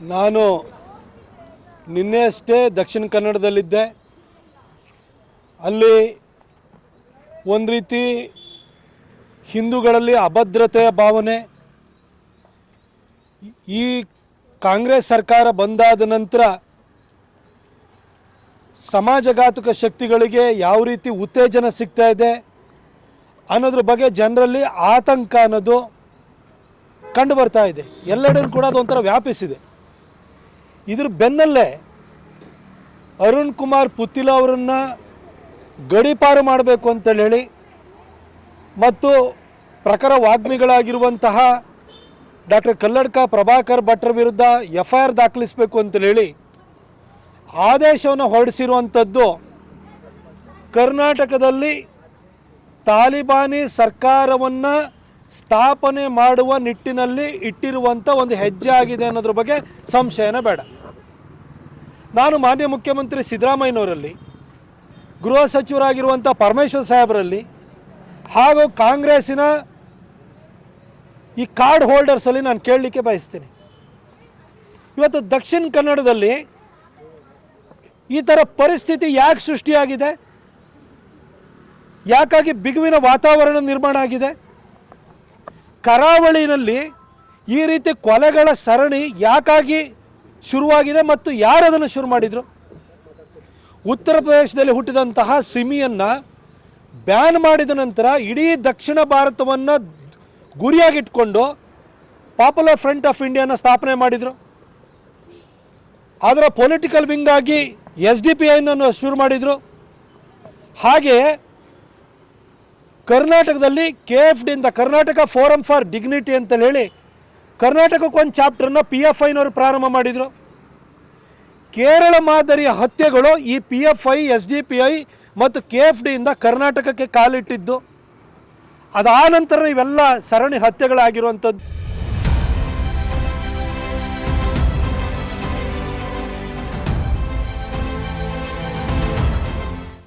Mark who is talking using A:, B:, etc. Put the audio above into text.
A: ನಾನು ನಿನ್ನೆ ಅಷ್ಟೇ ದಕ್ಷಿಣ ಕನ್ನಡದಲ್ಲಿದ್ದೆ. ಅಲ್ಲಿ ಒಂದು ರೀತಿ ಹಿಂದೂಗಳಲ್ಲಿ ಅಭದ್ರತೆಯ ಭಾವನೆ. ಈ ಕಾಂಗ್ರೆಸ್ ಸರ್ಕಾರ ಬಂದಾದ ನಂತರ ಸಮಾಜಘಾತುಕ ಶಕ್ತಿಗಳಿಗೆ ಯಾವ ರೀತಿ ಉತ್ತೇಜನ ಸಿಗ್ತಾ ಇದೆ ಅನ್ನೋದ್ರ ಬಗ್ಗೆ ಜನರಲ್ಲಿ ಆತಂಕ ಅನ್ನೋದು ಕಂಡು ಬರ್ತಾ ಇದೆ. ಎಲ್ಲೆಡೂ ಕೂಡ ಅದೊಂಥರ ವ್ಯಾಪಿಸಿದೆ. ಇದ್ರ ಬೆನ್ನಲ್ಲೇ ಅರುಣ್ ಕುಮಾರ್ ಪುತ್ತಿಲ ಅವರನ್ನು ಗಡೀಪಾರು ಮಾಡಬೇಕು ಅಂತೇಳಿ ಹೇಳಿ ಮತ್ತು ಪ್ರಖರ ವಾಗ್ಮಿಗಳಾಗಿರುವಂತಹ ಡಾಕ್ಟರ್ ಕಲ್ಲಡ್ಕ ಪ್ರಭಾಕರ್ ಭಟ್ರ ವಿರುದ್ಧ ಎಫ್ ಐ ಆರ್ ದಾಖಲಿಸಬೇಕು ಅಂತೇಳಿ ಹೇಳಿ ಆದೇಶವನ್ನು ಹೊರಡಿಸಿರುವಂಥದ್ದು ಕರ್ನಾಟಕದಲ್ಲಿ ತಾಲಿಬಾನಿ ಸರ್ಕಾರವನ್ನು ಸ್ಥಾಪನೆ ಮಾಡುವ ನಿಟ್ಟಿನಲ್ಲಿ ಇಟ್ಟಿರುವಂಥ ಒಂದು ಹೆಜ್ಜೆ ಆಗಿದೆ ಅನ್ನೋದ್ರ ಬಗ್ಗೆ ಸಂಶಯನ ಬೇಡ. ನಾನು ಮಾನ್ಯ ಮುಖ್ಯಮಂತ್ರಿ ಸಿದ್ದರಾಮಯ್ಯನವರಲ್ಲಿ, ಗೃಹ ಸಚಿವರಾಗಿರುವಂಥ ಪರಮೇಶ್ವರ್ ಸಾಹೇಬರಲ್ಲಿ, ಹಾಗೂ ಕಾಂಗ್ರೆಸ್ಸಿನ ಈ ಕಾರ್ಡ್ ಹೋಲ್ಡರ್ಸಲ್ಲಿ ನಾನು ಕೇಳಲಿಕ್ಕೆ ಬಯಸ್ತೀನಿ. ಇವತ್ತು ದಕ್ಷಿಣ ಕನ್ನಡದಲ್ಲಿ ಈ ಥರ ಪರಿಸ್ಥಿತಿ ಯಾಕೆ ಸೃಷ್ಟಿಯಾಗಿದೆ? ಯಾಕಾಗಿ ಬಿಗುವಿನ ವಾತಾವರಣ ನಿರ್ಮಾಣ ಆಗಿದೆ? ಕರಾವಳಿನಲ್ಲಿ ಈ ರೀತಿ ಕೊಲೆಗಳ ಸರಣಿ ಯಾಕಾಗಿ ಶುರುವಾಗಿದೆ ಮತ್ತು ಯಾರು ಅದನ್ನು ಶುರು ಮಾಡಿದರು? ಉತ್ತರ ಪ್ರದೇಶದಲ್ಲಿ ಹುಟ್ಟಿದಂತಹ ಸಿಮಿಯನ್ನು ಬ್ಯಾನ್ ಮಾಡಿದ ನಂತರ ಇಡೀ ದಕ್ಷಿಣ ಭಾರತವನ್ನು ಗುರಿಯಾಗಿಟ್ಕೊಂಡು ಪಾಪ್ಯುಲರ್ ಫ್ರಂಟ್ ಆಫ್ ಇಂಡಿಯಾನ ಸ್ಥಾಪನೆ ಮಾಡಿದರು. ಅದರ ಪೊಲಿಟಿಕಲ್ ವಿಂಗ್ ಆಗಿ ಎಸ್ ಡಿ ಪಿ ಐನನ್ನು ಶುರು ಮಾಡಿದರು. ಹಾಗೆಯೇ ಕರ್ನಾಟಕದಲ್ಲಿ ಕೆ ಎಫ್ ಡಿಯಿಂದ ಕರ್ನಾಟಕ ಫೋರಮ್ ಫಾರ್ ಡಿಗ್ನಿಟಿ ಅಂತ ಹೇಳಿ ಕರ್ನಾಟಕಕ್ಕೊಂದು ಚಾಪ್ಟರ್ನ ಪಿ ಎಫ್ ಐನವರು ಪ್ರಾರಂಭ ಮಾಡಿದರು. ಕೇರಳ ಮಾದರಿಯ ಹತ್ಯೆಗಳು ಈ P F I S D P I ಮತ್ತು ಕೆ ಎಫ್ ಡಿಯಿಂದ ಕರ್ನಾಟಕಕ್ಕೆ ಕಾಲಿಟ್ಟಿದ್ದು. ಅದಾನಂತರ ಇವೆಲ್ಲ ಸರಣಿ ಹತ್ಯೆಗಳಾಗಿರುವಂಥದ್ದು.